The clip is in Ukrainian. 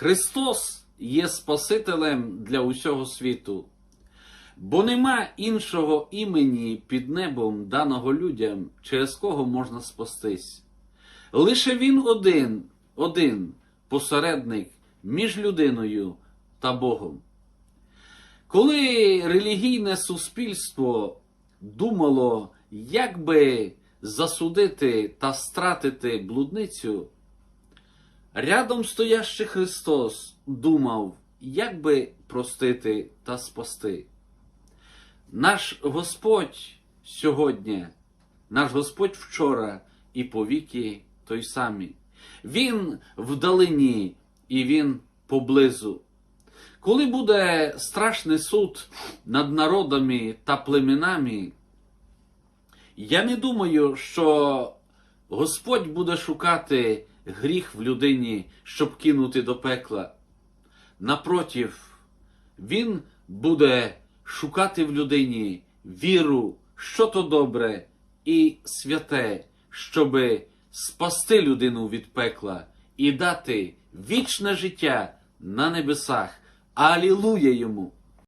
Христос є Спасителем для усього світу, бо нема іншого імені під небом, даного людям, через кого можна спастись. Лише Він один, один посередник між людиною та Богом. Коли релігійне суспільство думало, як би засудити та стратити блудницю, рядом стоящий Христос думав, як би простити та спасти. Наш Господь сьогодні, наш Господь вчора і повіки той самий. Він вдалині і він поблизу. Коли буде страшний суд над народами та племенами, я не думаю, що Господь буде шукати гріх в людині, щоб кинути до пекла. Напротив, Він буде шукати в людині віру, що то добре і святе, щоби спасти людину від пекла і дати вічне життя на небесах. Алілуя йому!